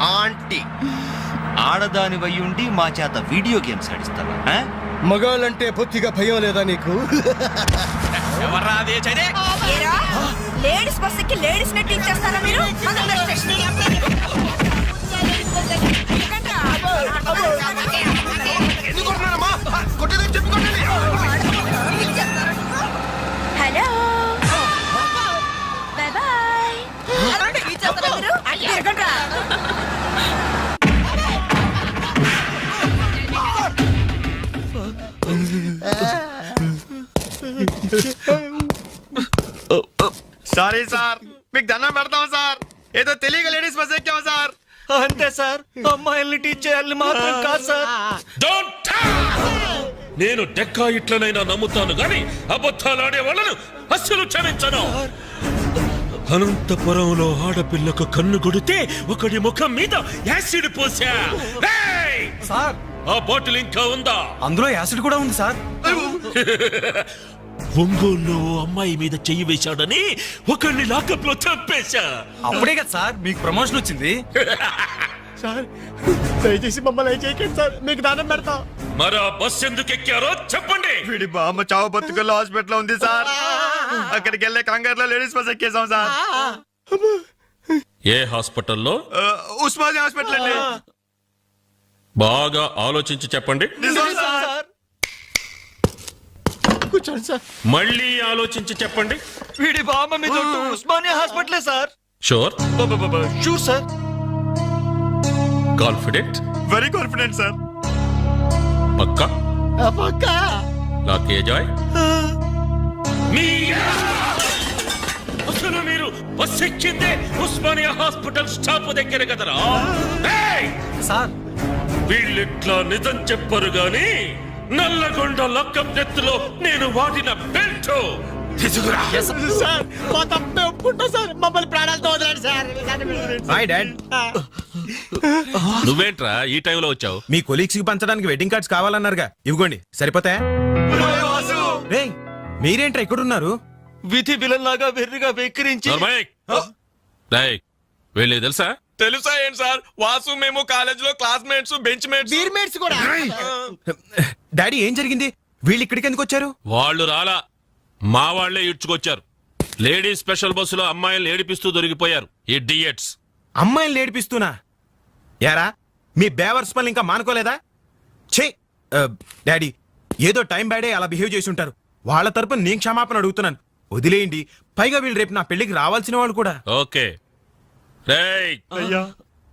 Aunty. ఆడదాని ఉండి మా చేత వీడియో గేమ్స్ ఆడిస్తావా? మగాళ్ళంటే బొత్తిగా భయం లేదా నీకు? లేడీస్ బస్ ఎక్కి లేడీస్ నెట్ ఇచ్చేస్తారా మీరు? Hello. Bye bye. Sorry sir మీకు దండం పెడతాం సార్. ఏదో తెలియక లేడీస్ బస్ ఎక్కాం సార్. అంతే సార్ అమ్మాయిల్ని టీచ్ చేయాలని మాత్రం కాదు సార్! నేను డెక్కా ఇట్లనైనా నమ్ముతాను గాని అబద్ధాలాడే వాళ్ళను అస్సలు క్షమించను. అనంతపురంలో ఆడపిల్లకు కన్ను కొడితే ఒకడి ముఖం మీద యాసిడ్ పోసా! సార్. ఆ బాటిల్ ఇంకా ఉందా? అందులో యాసిడ్ కూడా ఉంది సార్. ఒంగోలులో అమ్మాయి మీద చెయ్యి వేశాడని ఒకడిని లాకప్లో చంపేశా. అప్పుడే కదా సార్ మీకు ప్రమోషన్ వచ్చింది. సార్ దయచేసి మమ్మల్ని చేయకండి సార్ మీకు దానం పెడతాం. మరి ఆ బస్ ఎందుకు ఎక్కారో చెప్పండి. వీడి బామ్మ చావు బతుకుల్లో హాస్పిటల్ ఉంది సార్. అక్కడికి వెళ్ళే కంగారులో లేడీస్ బస్ ఎక్కేసాం సార్. ఏ హాస్పిటల్లో? ఉస్మానియా హాస్పిటల్ అండి. బాగా ఆలోచించి చెప్పండి. నిజం సార్. కూర్చోండి సార్. మళ్ళీ ఆలోచించి చెప్పండి. వీడి బామ్మ మీద Osmania హాస్పిటలే sir. Sure? Sure sir. Confident? Very confident sir. పక్కా? పక్క. నాకే జాయ్. అసలు మీరు బస్ ఎక్కిందే ఉస్మానియా హాస్పిటల్ స్టాప్ దగ్గర కదరా! సార్. వీళ్ళిట్లా నిజం చెప్పరు గాని నల్లగొండ లక్కం నెత్తులో నేను వాడిన బెల్ట్ తీసుకురా. సార్ మా తప్పే ఒప్పుకుంటా సార్. మమ్మల్ని ప్రాణాలతో వదలండి సార్. హాయ్ డాడ్ నువ్వేంట్రా ఈ టైంలో వచ్చావు? మీ కొలీగ్స్కి పంచడానికి వెడ్డింగ్ కార్డ్స్ కావాలన్నారుగా. ఇవ్వండి సరిపోతాయా? రే మీరేంట్రా ఇక్కడున్నారు? విధి విలన్ లాగా వెర్రిగా వెక్కిరించి వీళ్ళకి తెలుసా? తెలుసా ఏంటి సార్? వాసు మేము కాలేజ్లో క్లాస్మేట్స్ బెంచ్ మేట్స్ బీర్మేట్స్ కూడా. డాడీ ఏం జరిగింది? వీళ్ళు ఇక్కడికి ఎందుకు వచ్చారు? వాళ్ళు రాలా. మా వాళ్ళే ఇడ్చుకొచ్చారు లేడీస్ స్పెషల్ బస్సులో అమ్మాయిలు ఏడిపిస్తూ దొరికిపోయారు. ఈ డియట్స్ అమ్మాయిని ఏడిపిస్తున్నా యారా మీ బేవర్స్ పనులు ఇంకా మానుకోలేదా? ఛే! ఆ, డాడీ ఏదో టైం బ్యాడే అలా బిహేవ్ చేసి ఉంటారు. వాళ్ళ తరపున నేను క్షమాపణ అడుగుతున్నాను. వదిలేయండి. పైగా వీళ్ళు రేపు నా పెళ్ళికి రావాల్సిన వాళ్ళు కూడా. ఓకే. రేయ్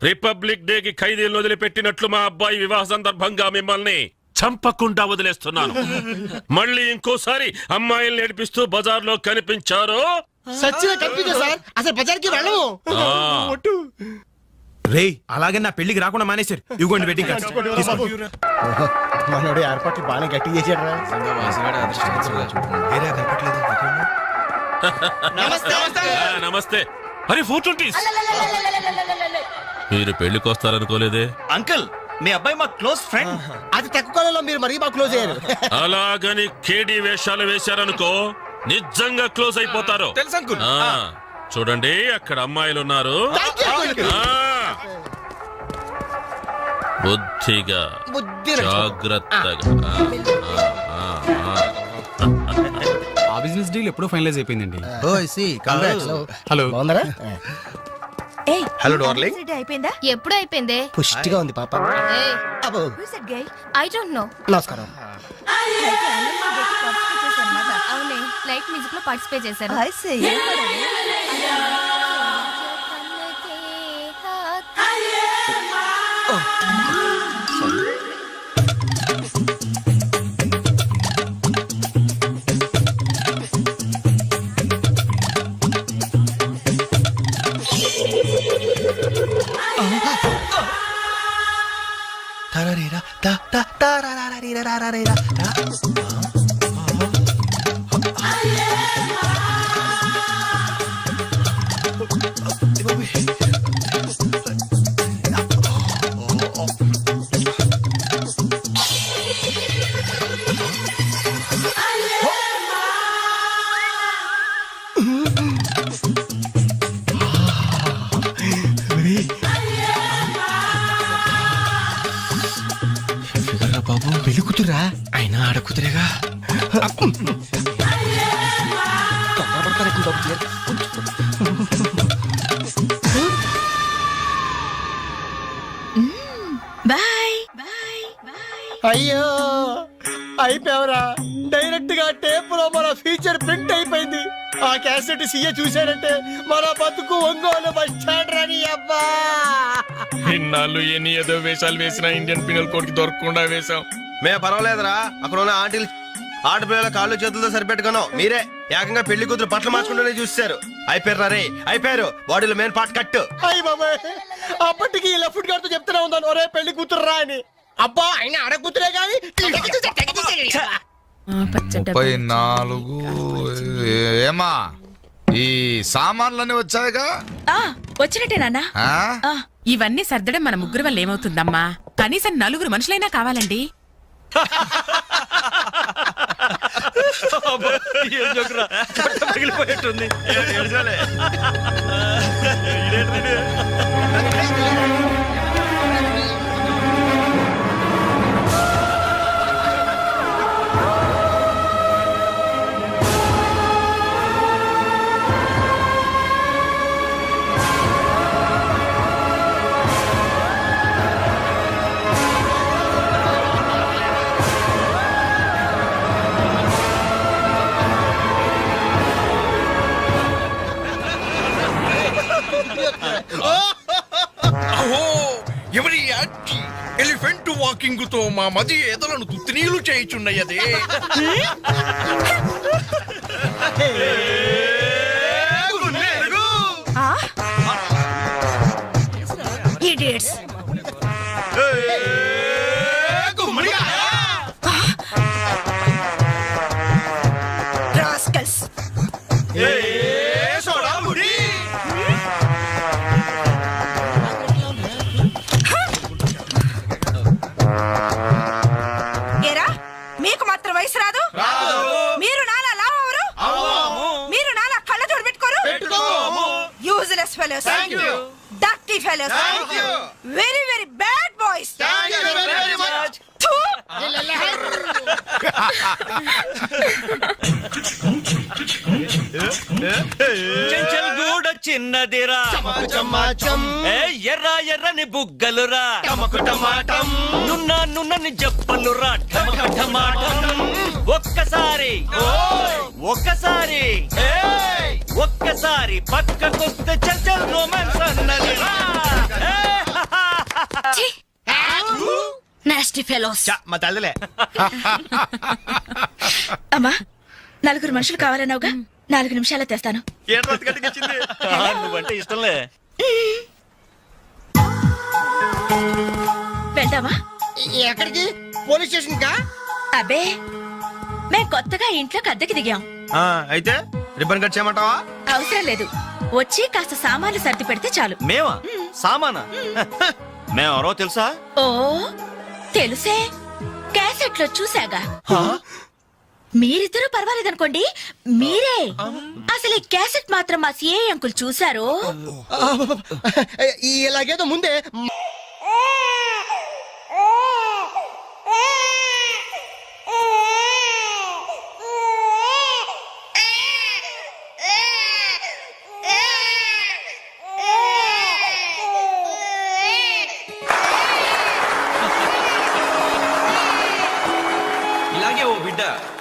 రిపబ్లిక్ డే కి ఖైదీలను వదిలిపెట్టినట్లు మా అబ్బాయి వివాహ సందర్భంగా మిమ్మల్ని చంపకుండా వదిలేస్తున్నాను. మళ్ళీ ఇంకోసారి అమ్మాయిల్ని ఏడిపిస్తూ బజార్లో కనిపించారు? సచ్చిన కంప్యూటర్ సార్? అసలు బజార్కి వెళ్ళము. ఆ, రేయ్ అలాగే నా పెళ్ళికి రాకుండా మానేశారు. ఇవ్వండి వెడ్డింగ్ కార్డ్స్. మనోడు ఏర్పాట్లు బాగానే గట్టి చేసాడు ఆ, నమస్తే. అరే ఫోర్ ట్వంటీస్ మీరు పెళ్ళికి వస్తారనుకోలేదే అంకుల్ మీ అబ్బాయి మా క్లోజ్ ఫ్రెండ్ అది తక్కువ కాలంలో మీరు మరీ మా క్లోజ్ అయ్యారు అలాగని కేడి వేషాలు వేశారనుకో నిజంగా క్లోజ్ అయిపోతారు తెలుసు అంకుల్ చూడండి అక్కడ అమ్మాయిలు ఉన్నారు బుద్ధిగా బుద్ధి జాగ్రత్తగా బిజినెస్ డీల్ ఎప్పుడో ఫైనలైజ్ అయిపోయిందండి. హలో బాగున్నారా? ఏయ్ హలో డార్లింగ్ రెడీ అయిపోయిందా? ఎప్పుడు అయిపోయిందే? పుష్టిగా ఉంది పాప. అబ్బో. Who's that guy? I don't know నమస్కారం. అవునే లైట్ మ్యూజిక్లో పార్టిసిపేట్ చేశారు. tararira, ta ta tararira, tararira, ta. ఆడకుతురేగా బాయ్. అయ్యో అయిపోయావరా. డైరెక్ట్గా టేప్లో మన ఫీచర్ ప్రింట్ అయిపోయింది. ఆ క్యాసెట్ సీఏ చూశాడంటే మన బతుకు ఒంగోలు బస్ స్టాండ్ రాని అబ్బా ఇన్నాళ్ళు ఎన్ని ఏదో వేషాలు వేసినా ఇండియన్ పీనల్ కోడ్కి దొరకకుండా వేశాం. మేము పర్వాలేదురా. అక్కడ ఉన్న ఆంటీలు ఆడపిల్లల కాళ్ళు చేతులతో సరిపెట్టుకున్నాం. మీరే ఏకంగా పెళ్ళి కూతురు బట్టలు మార్చుకుంటూనే చూస్తారు అయిపోయారు రే అయిపోయారు. బాడీలో మెయిన్ పార్ట్ కట్టు అయ్యి బాబాయ్. అప్పటికి లెఫ్ట్ గారితో చెప్తూనే ఉన్నాను. ఒరే పెళ్ళి కూతురు రా అని. అబ్బా ఆయన ఆడ కూతురే కానీ ముప్పై నాలుగు. ఏమా? ఈ సామాన్లన్నీ వచ్చాయిగా? వచ్చినట్టే నాన్న. ఆ? ఇవన్నీ సర్దడం మన ముగ్గురు వల్ల ఏమవుతుందమ్మా? కనీసం నలుగురు మనుషులైనా కావాలండి. ఎలిఫెంట్ మా మది ఎదలను తుత్తినీలు చేయుచున్నయ్యదే. ఏ ఎర్ర ఎర్రని బుగ్గలురా. నున్న నున్నని చెప్పలురా ఠమక ఠమాటం ఒక్కసారి. ఒక్కసారి. ఒక్కసారి పక్కకొస్తే చంచల్ రొమాన్స్ అన్నదిరా నాస్టీ ఫెలోస్ మా తల్లిలే. అమ్మా నలుగురు మనుషులు కావాలన్నావుగా? నాలుగు నిమిషాలు తెస్తాను? నువ్వంటే ఇష్టంలే. వెళ్దామా? ఎక్కడికి? పోలీస్ స్టేషన్ కా అబ్బే మేం కొత్తగా ఇంట్లోకి అద్దెకి దిగాం. ఆ, అయితే రిబ్బన్ కట్ చేయమంటావా? అవసరం లేదు. వచ్చి కాస్త సామాన్లు సర్ది పెడితే చాలు. మేమా? సామానా? మేమెవరో తెలుసా? ఓ తెలుసే. క్యాసెట్లో చూసాగా మీరిద్దరూ పర్వాలేదనుకోండి మీరే. అసలు ఈ క్యాసెట్ మాత్రం మా సిఐ అంకుల్ చూసారు ఇలాగేదో ముందే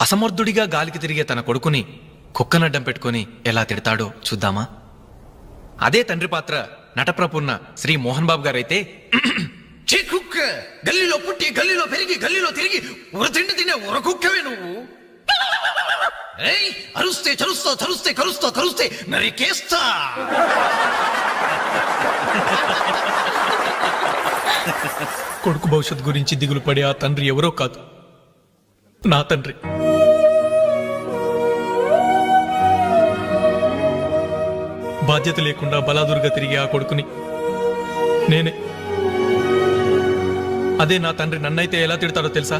అసమర్థుడిగా గాలికి తిరిగే తన కొడుకుని కుక్కనడ్డం పెట్టుకొని ఎలా తిడతాడో చూద్దామా? అదే తండ్రి పాత్ర నటప్రపున్న శ్రీ మోహన్ బాబు గారైతే కుక్క! గల్లీలో పుట్టి గల్లీలో పెరిగి గల్లీలో తిరిగి ఉరతిండి తినే ఉర కుక్కవే నువ్వు. అరుస్తే చరుస్తా చరుస్తే కరుస్తా కరుస్తే నరికేస్తా. కొడుకు భవిష్యత్ గురించి దిగులు పడే ఆ తండ్రి ఎవరో కాదు. నా తండ్రి. బాధ్యత లేకుండా బలాదుర్గా తిరిగే ఆ కొడుకుని నేనే. అదే నా తండ్రి నన్నైతే ఎలా తిడతాడో తెలుసా?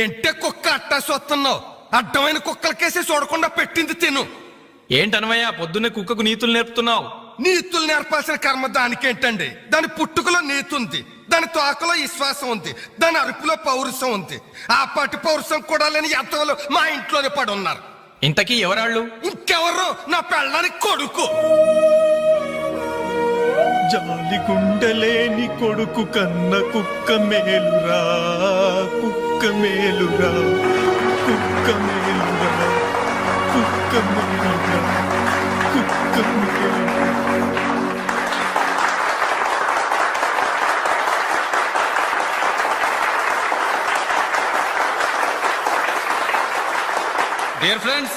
ఏంటే కుక్క అట్టా సొత్తున్నావు? అడ్డమైన కుక్కలకేసి చూడకుండా పెట్టింది తిను. ఏంటనవయ్యా పొద్దున్నే కుక్కకు నీతులు నేర్పుతున్నావు? నీతులు నేర్పాల్సిన కర్మ దానికేంటండి? దాని పుట్టుకలో నీతి ఉంది దాని తోకలో విశ్వాసం ఉంది దాని అరుపులో పౌరుషం ఉంది. ఆ పాటి పౌరుషం కూడా లేని ఎంతలో మా ఇంట్లోనే పడి ఉన్నారు ఇంతకీ ఎవరాళ్ళు? ఇంకెవరు? నా పెళ్ళానికి కొడుకు. జాలి గుండెలేని కొడుకు కన్న కుక్క మేలురా కుక్క మేలురా కుక్క మేలురా కుక్క మేలురా కుక్క మేలురా dear friends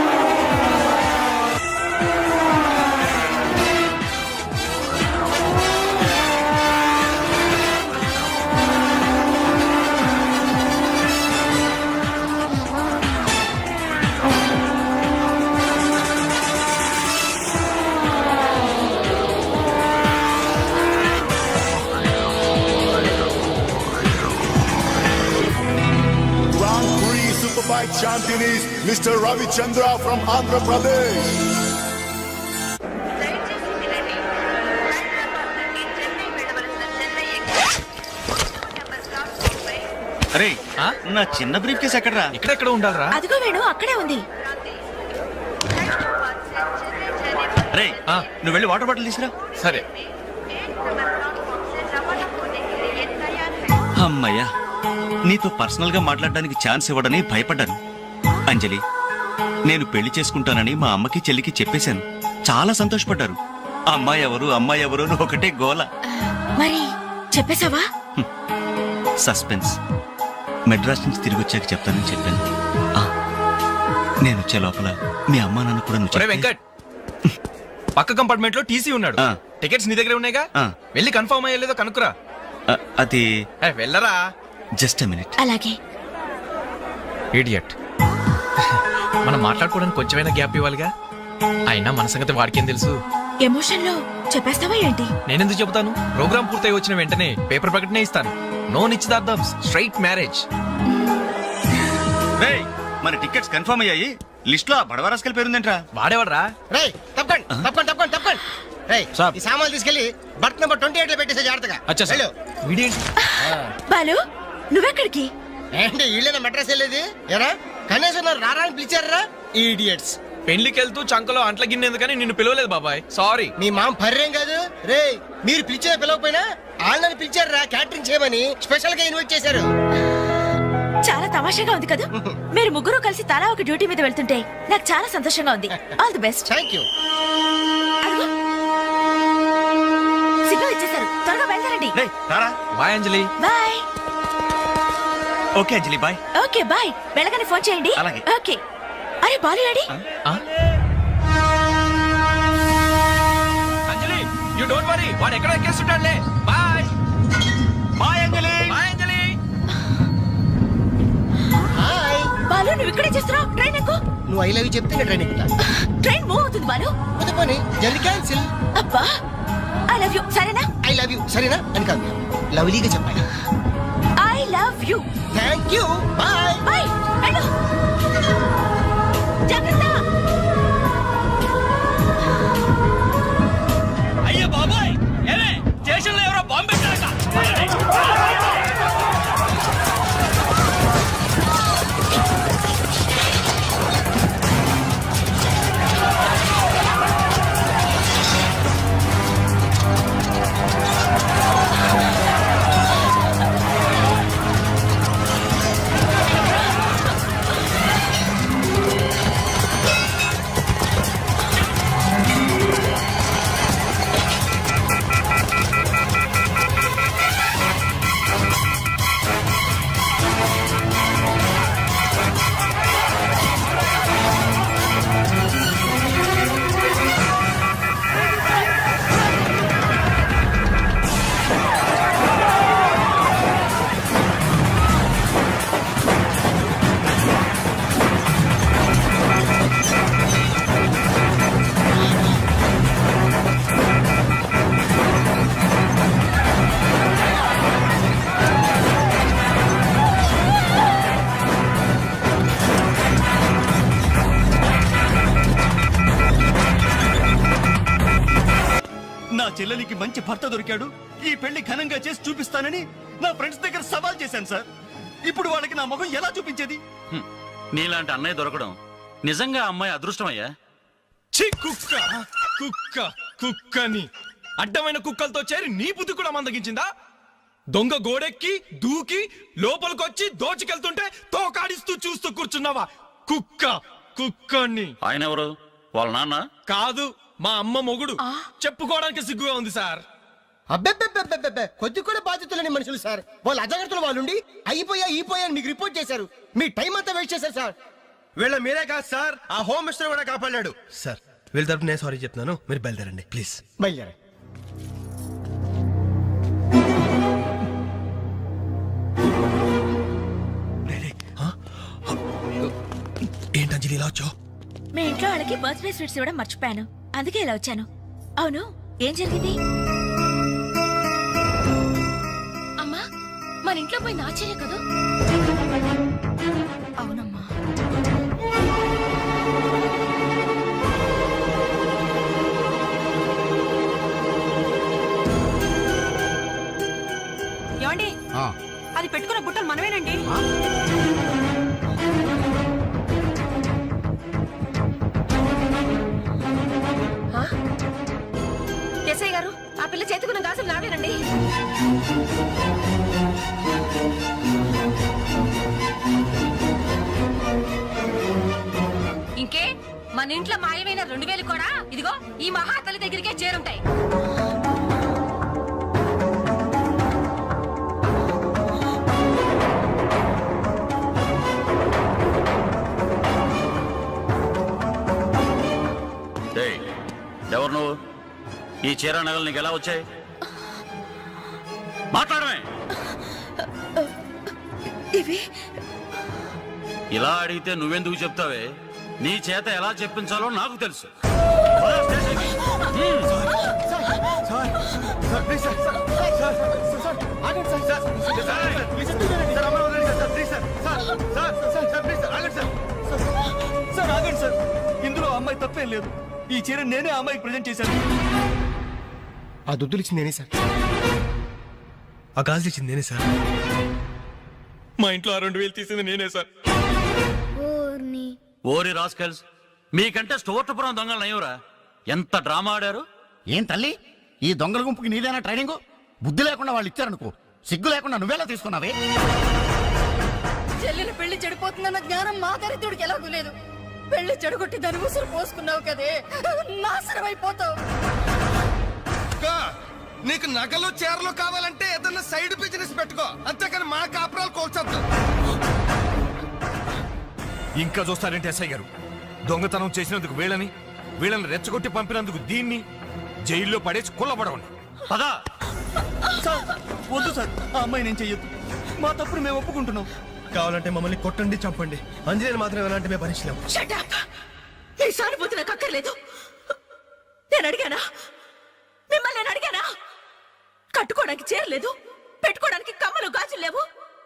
Superbike champion is Mr. Ravi Chandra from Andhra Pradesh. అరే నా చిన్న బ్రీఫ్ కేసు ఎక్కడరా? ఇక్కడెక్కడ ఉండాలరా? అదిగో వేణు అక్కడే ఉంది. రే నువ్వు వెళ్ళి వాటర్ బాటిల్ తీసురా సరే. అమ్మయ్యా నీతో పర్సనల్గా మాట్లాడడానికి ఛాన్స్ ఇవ్వడని భయపడ్డాను. అంజలి నేను పెళ్ళి చేసుకుంటానని మా అమ్మకి చెల్లికి చెప్పేశాను. చాలా సంతోషపడ్డారు. అమ్మాయి ఎవరు అమ్మాయి ఎవరు అని ఒకటే గోల. మరి చెప్పేశావా? సస్పెన్స్. మెడ్రాస్ నుంచి తిరిగి వచ్చాక చెప్తానని చెప్పాను. ఆ, నేను వచ్చే లోపల మీ అమ్మా నాన్న కూడా నువ్వు ఒరే చెప్తే- వెంకట్! పక్క కంపార్ట్మెంట్లో టీసీ ఉన్నాడు. ఆ. టికెట్స్ నీ దగ్గర ఉన్నాయిగా? ఆ. వెళ్ళి కన్ఫర్మ్ అయ్యలేదో కనుక్కురా. అది ఏ, వెళ్ళరా? Just minute. అలాగే. ఇడియట్ మనం మాట్లాడుకోవడానికి కొంచెమైనా గ్యాప్ ఇవ్వాలిగా? అయినా మన సంగతి వాడికేం తెలుసు? ఎమోషన్లో చెప్పేస్తావా ఏంటి? నేనెందుకు చెబుతాను? ప్రోగ్రామ్ పూర్తయి వచ్చిన వెంటనే పేపర్ ప్రకటనే ఇస్తాను. నో నిశ్చితార్థం స్ట్రైట్ మ్యారేజ్. రేయ్ మన టికెట్స్ కన్ఫర్మ్ అయ్యాయి? లిస్ట్లో బడవరాస్కల్ పేరుందేంట్రా? వాడేవాడ్రా? రే తప్పకండి తప్పకండి తప్పకండి తప్పకండి. రే సాబ్. ఈ సామాన్లు తీసుకెళ్ళి బర్త్ నెంబర్ ట్వంటీ ఎయిట్లో పెట్టేసే జాగ్రత్తగా. అచ్చా సార్. వెళ్ళు. వీడేంటి? బాలు నువ్వెక్కడికి? ఏంటి వీళ్ళైనా మెడ్రస్ వెళ్ళేది? ఎరా కనీసం నన్ను రారా అని పిలిచారా? ఈడియట్స్ పెళ్ళికి వెళ్తూ చంకలో అంట్ల గిన్నెందుకని నిన్ను పిలవలేదు బాబాయ్. సారీ మీ మామ పర్రేం కాదు. రే మీరు పిలిచిన పిలవకపోయినా వాళ్ళని పిలిచారా? క్యాటరింగ్ చేయమని స్పెషల్గా ఇన్వైట్ చేశారు. చాలా తమాషాగా ఉంది కదా. మీరు ముగ్గురు కలిసి తలా ఒక డ్యూటీ మీద వెళ్తుంటే నాకు చాలా సంతోషంగా ఉంది. All the best thank you signal ఇచ్చేశారు. త్వరగా బయలుదేరండి. రేయ్ రారా? Bye Anjali bye okay Anjali bye. Okay bye. వెళ్ళగానే ఫోన్ చేయండి. అలాగే. ఓకే. అరే Balu ready Anjali you don't worry వాడు ఎక్కడ ఎక్కేస్తుంటాడులే. Bye. Bye Anjali. Bye Anjali. Hi Balu నువ్వు ఇక్కడే చేస్తున్నావు. ట్రైన్ ఎక్కు. నువ్వు ఐ లవ్ యూ చెప్తే ట్రైన్ ఎక్కుతా. ట్రైన్ మూవ్ అవుతుంది బాలు. పోతే పోనీ. జల్ది క్యాన్సిల్. అబ్బా ఐ లవ్ యూ. సరేనా? I love you. సరేనా? అని కాదు. లవ్లీగా చెప్పాలి. Love you thank you bye bye జాగ్రత్త. మంచి భర్త దొరికాడు. ఈ పెళ్ళి ఘనంగా చేసి చూపిస్తానని నా ఫ్రెండ్స్ దగ్గర సవాల్ చేశాను సార్. ఇప్పుడు వాళ్ళకి నా ముఖం ఎలా చూపించేది? నీలాంటి అన్నయ్య దొరకడం నిజంగా అమ్మాయి అదృష్టమయ్యా? ఛీ కుక్క! కుక్క! కుక్కని! అడ్డమైన కుక్కలతో చేరి నీ బుద్ధి కూడా మందగించిందా? దొంగ గోడెక్కి దూకి లోపలికొచ్చి దోచుకెళ్తుంటే తోకాడిస్తూ చూస్తూ కూర్చున్నావా? కుక్క! కుక్కని! ఆయన ఎవరు? వాళ్ళ నాన్న? కాదు. మా అమ్మ మొగుడు. చెప్పుకోవడానికి సిగ్గుగా ఉంది సార్. అబ్బెబ్బెబ్బెబ్బెబ్బె. కొద్ది కూడా బాధ్యత లేని మనుషులు సార్. వాళ్ళు అజాగ్రత్తలు వాళ్ళుండి అయిపోయా అయిపోయా మీకు రిపోర్ట్ చేశారు. మీ టైం అంతా వేస్ట్ చేశారు సార్. వీళ్ళ మీరే కాదు సార్. ఆ హోమ్ మినిస్టర్ కూడా కాపాడాడు. సార్ వీళ్ళ తరపు నేను సారీ చెప్తున్నాను. మీరు బయలుదేరండి ప్లీజ్. బయలుదేరా ఏంటి అంజలి ఇలా వచ్చావు? మీ ఇంట్లో వాళ్ళకి బర్త్డే స్వీట్స్ ఇవ్వడం మర్చిపోయాను. అందుకే ఇలా వచ్చాను. అవును ఏం జరిగింది? అమ్మా మన ఇంట్లో పోయి నాచర్య కదా? అవునమ్మా. ఏమండి? అది పెట్టుకున్న బుట్టలు మనమేనండి. పిల్ల చేతుకున్న గాజులు నావేనండి. ఇంకే మన ఇంట్లో మాయమైన రెండు వేలు కూడా ఇదిగో ఈ మహాతల్లి దగ్గరికే చేరుంటాయి. ఎవరు నువ్వు? ఈ చీర నగలు నీకు ఎలా వచ్చాయి మాట్లాడమే ఇలా అడిగితే నువ్వెందుకు చెప్తావే నీ చేత ఎలా చెప్పించాలో నాకు తెలుసు సార్ సార్ ఇందులో అమ్మాయి తప్పేం లేదు ఈ చీర నేనే అమ్మాయికి ప్రజెంట్ చేశాను ఆ దుద్దులు ఇచ్చింది నేనే సార్. ఆ గాజులు ఇచ్చింది నేనే సార్. మా ఇంట్లో ఆ రెండు వేలు తీసింది నేనే సార్. ఓరి రాస్కల్స్ మీకంటే స్టోర్టపురం దొంగలు నయ్యవరా. ఎంత డ్రామా ఆడారు? ఏం తల్లి? ఈ దొంగల గుంపుకి నీదేనా ట్రైనింగ్? బుద్ధి లేకుండా వాళ్ళు ఇచ్చారనుకో సిగ్గు లేకుండా నువ్వెలా తీసుకున్నావే? చెల్లెలు పెళ్ళి చెడిపోతుందన్న జ్ఞానం మా దరిద్రుడికి ఎలాగూ లేదు. పెళ్ళి చెడగొట్టి దాని ఉసురు పోసుకున్నావు కదే. నాశనం అయిపోతావు నీకు నగలు చీరలు కావాలంటే ఏదన్నా సైడ్ బిజినెస్ పెట్టుకో. అంతేకాని మా కాపురాలు కోల్చొద్దు. ఇంకా చూస్తారంటే ఎస్ఐ గారు? దొంగతనం చేసినందుకు వీళ్ళని వీళ్ళని రెచ్చగొట్టి పంపినందుకు దీన్ని జైల్లో పడేసి కుల్లబడవండి పదా. సార్ వద్దు సార్. ఆ అమ్మాయి నేను చెయ్యొద్దు. మా తప్పుడు మేము ఒప్పుకుంటున్నాం. కావాలంటే మమ్మల్ని కొట్టండి చంపండి. అంజనేని మాత్రం ఎలాంటి మేము భరించలేం షటప్ మీ సానుభూతి నాకు అక్కర్లేదు. నేను అడిగానా? మిమ్మల్ని నేను అడిగానా? కట్టుకోవడానికి చేరలేదు పెట్టుకోవడానికి కమ్మలు గాజులు లేవు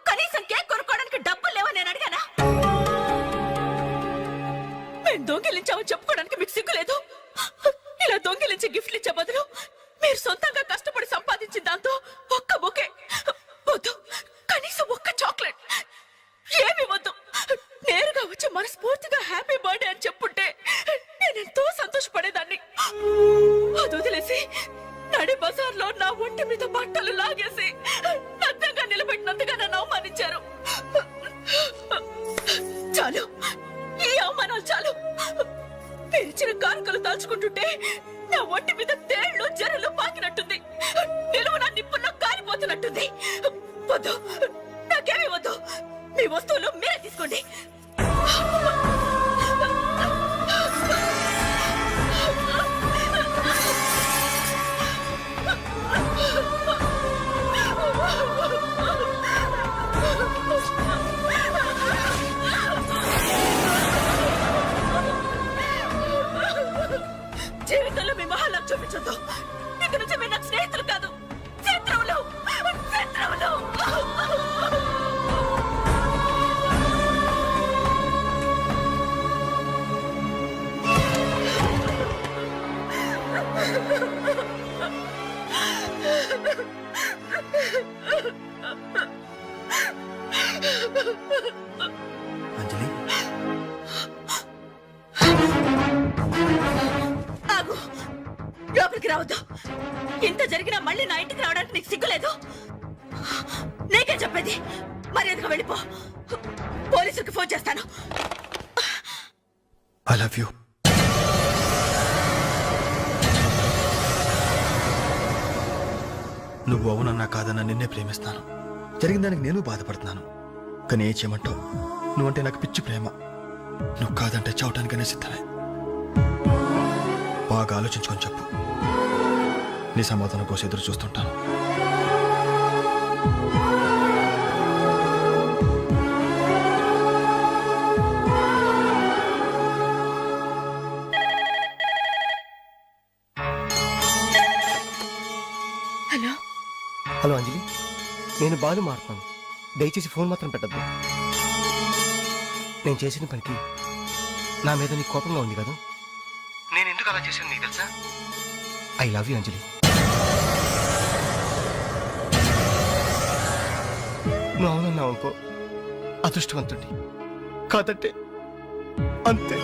కనీసం కేక్ కొనుక్కోవడానికి డబ్బులు లేవు నేను అడిగానా? మేము దొంగిలించామని చెప్పుకోవడానికి మీకు సిగ్గులేదు ఇలా దొంగిలించి గిఫ్ట్లు ఇచ్చే బదులు మీరు సొంతంగా కష్టపడి సంపాదించిన దాంతో ఒక్క బొకే వద్దు. కనీసం ఒక్క చాక్లెట్ ఏమి వద్దు. నేరుగా వచ్చి మనస్ఫూర్తిగా హ్యాపీ బర్త్డే అని చెప్పుంటే నేను ఎంతో సంతోషపడేదాన్ని. అది వదిలేసి నడి బజార్లో నా ఒంటి మీద బట్టలు లాగేసి నగ్నంగా నిలబెట్టినంతగా నన్ను అవమానించారు. చాలు ఈ అవమానాలు చాలు. పెరిచిన కానుకలు దాచుకుంటుంటే నా ఒంటి మీద తేళ్ళు జరలు పాకినట్టుంది. నిలువు నా నిప్పుల్లో కాలిపోతున్నట్టుంది. వద్దు నాకేమీ వద్దు. మీ వస్తువులు మీరే తీసుకోండి. జీవితంలో మీ మహాలకు చూపించొద్దు జరిగిన దానికి నేను బాధపడుతున్నాను. కానీ ఏం చేయమంటావు? నువ్వంటే నాకు పిచ్చి ప్రేమ. నువ్వు కాదంటే చావటానికనే సిద్ధమే. బాగా ఆలోచించుకొని చెప్పు. నీ సమాధానం కోసం ఎదురు చూస్తుంటాను. నేను బాలు మారుతున్నాను దయచేసి ఫోన్ మాత్రం పెట్టద్దు. నేను చేసిన పనికి నా మీద నీకు కోపంగా ఉంది కదా? నేను ఎందుకు అలా చేశాను నీకు తెలుసా? ఐ లవ్ యూ అంజలి నువ్వు అవునన్నావు అనుకో అదృష్టవంతుడి కాదంటే అంతే.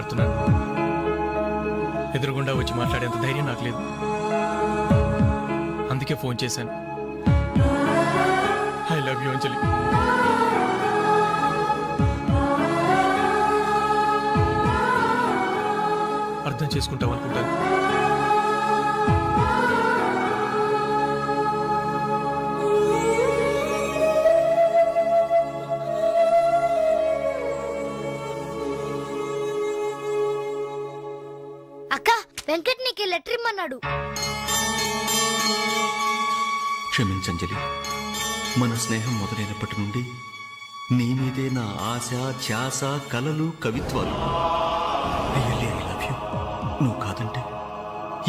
మాట్లాడుతున్నాను. ఎదురుగుండా వచ్చి మాట్లాడేంత ధైర్యం నాకు లేదు. అందుకే ఫోన్ చేశాను. I love you Anjali. అర్థం చేసుకుంటాం అనుకుంటాను. క్షమించంజలి మన స్నేహం మొదలైనప్పటి నుండి నీ మీదే నా ఆశ ధ్యాస కలలు కవిత్వాలు. Really, I నువ్వు కాదంటే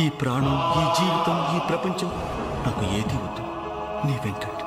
ఈ ప్రాణం ఈ జీవితం ఈ ప్రపంచం నాకు ఏది వద్దు. నీ వెంకట